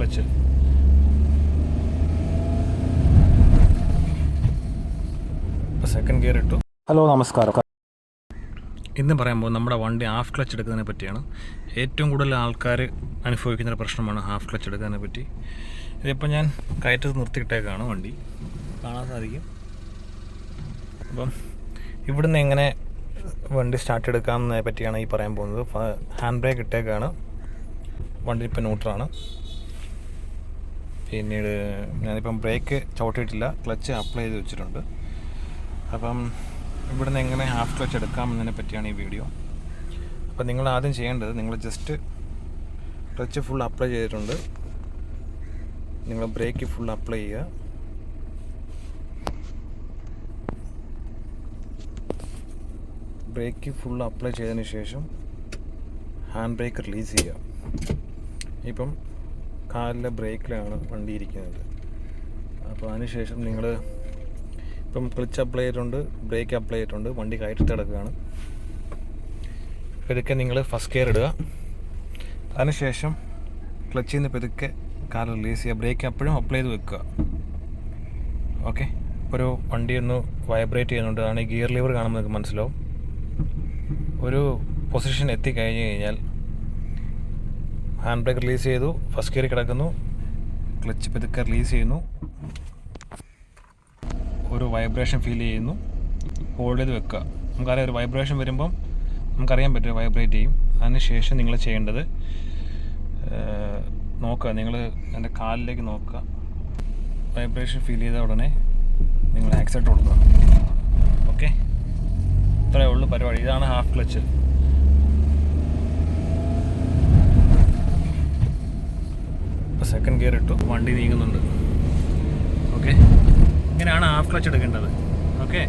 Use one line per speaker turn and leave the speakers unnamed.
Clutch. Second gear ഇട്ടു.
Hello നമസ്കാരം.
ഇന്ന് പറയുമ്പോൾ നമ്മുടെ വണ്ടി ഹാഫ് ക്ലച്ച് എടുക്കുന്നതിനെ പറ്റിയാണ്. ഏറ്റവും കൂടുതൽ ആൾക്കാർ അനുഭവിക്കുന്ന ഒരു പ്രശ്നമാണ് ഹാഫ് ക്ലച്ച് എടുക്കുന്നതിനെ പറ്റി. ഇതിപ്പോൾ ഞാൻ കയറ്റത്ത് നിർത്തിയിട്ടേക്കാണ് വണ്ടി. കാണാൻ സാധിക്കും. അപ്പം ഇവിടുന്ന് എങ്ങനെ വണ്ടി സ്റ്റാർട്ട് എടുക്കാമെന്നതിനെ പറ്റിയാണ് ഈ പറയാൻ പോകുന്നത്. ഹാൻഡ് ബ്രേക്ക് ഇട്ടേക്കാണ്. വണ്ടി ഇപ്പോൾ ന്യൂട്രാണ് പിന്നീട് ഞാനിപ്പം ബ്രേക്ക് ചവിട്ടിയിട്ടില്ല ക്ലച്ച് അപ്ലൈ ചെയ്ത് വെച്ചിട്ടുണ്ട്. അപ്പം ഇവിടുന്ന് എങ്ങനെ ഹാഫ് ക്ലച്ച് എടുക്കാമെന്നതിനെ പറ്റിയാണ് ഈ വീഡിയോ. അപ്പം നിങ്ങൾ ആദ്യം ചെയ്യേണ്ടത് നിങ്ങൾ ജസ്റ്റ് ക്ലച്ച് ഫുൾ അപ്ലൈ ചെയ്തിട്ടുണ്ട്. നിങ്ങൾ ബ്രേക്ക് ഫുൾ അപ്ലൈ ചെയ്യുക. ബ്രേക്ക് ഫുൾ അപ്ലൈ ചെയ്തതിന് ശേഷം ഹാൻഡ് ബ്രേക്ക് റിലീസ് ചെയ്യുക. ഇപ്പം കാലിലെ ബ്രേക്കിലാണ് വണ്ടി ഇരിക്കുന്നത് അപ്പോൾ അതിനുശേഷം നിങ്ങൾ ഇപ്പം ക്ലിച്ച് അപ്ലൈ ചെയ്തിട്ടുണ്ട് ബ്രേക്ക് അപ്ലൈ ചെയ്തിട്ടുണ്ട് വണ്ടി കയറ്റി കിടക്കുകയാണ്. പെതുക്കെ നിങ്ങൾ ഫസ്റ്റ് ഗിയർ ഇടുക. അതിനുശേഷം ക്ലച്ചിൽ നിന്ന് പെതുക്കെ കാർ റിലീസ് ചെയ്യുക. ബ്രേക്ക് അപ്പോഴും അപ്ലൈ ചെയ്ത് വെക്കുക. ഓക്കെ? ഒരു വണ്ടി ഒന്ന് വൈബ്രേറ്റ് ചെയ്യുന്നുണ്ട്. അതാണ് ഈ ഗിയർ ലിവർ കാണുമ്പോൾ നിങ്ങൾക്ക് മനസ്സിലാവും. ഒരു പൊസിഷൻ എത്തിക്കഴിഞ്ഞ് കഴിഞ്ഞാൽ ഹാൻഡ് ബ്രേക്ക് റിലീസ് ചെയ്തു. ഫസ്റ്റ് ഗിയർ കിടക്കുന്നു. ക്ലച്ച് പെതുക്കെ റിലീസ് ചെയ്യുന്നു. ഒരു വൈബ്രേഷൻ ഫീൽ ചെയ്യുന്നു. ഹോൾഡ് ചെയ്ത് വെക്കുക. നമുക്കറിയാം ഒരു വൈബ്രേഷൻ വരുമ്പം നമുക്കറിയാൻ പറ്റും വൈബ്രേറ്റ് ചെയ്യും. അതിനുശേഷം നിങ്ങൾ ചെയ്യേണ്ടത് നോക്കുക. നിങ്ങൾ എന്റെ കാലിലേക്ക് നോക്കുക. വൈബ്രേഷൻ ഫീൽ ചെയ്ത ഉടനെ നിങ്ങൾ ആക്സെപ്റ്റ് കൊടുക്കുക. ഓക്കെ? ഇത്രയേ ഉള്ളൂ പരിപാടി. ഇതാണ് ഹാഫ് ക്ലച്ച്. സെക്കൻഡ് ഗിയർ ഇട്ടു. വണ്ടി നീങ്ങുന്നുണ്ട്. ഓക്കെ ഇങ്ങനെയാണ് ഹാഫ് ക്ലച്ച് എടുക്കേണ്ടത്. ഓക്കെ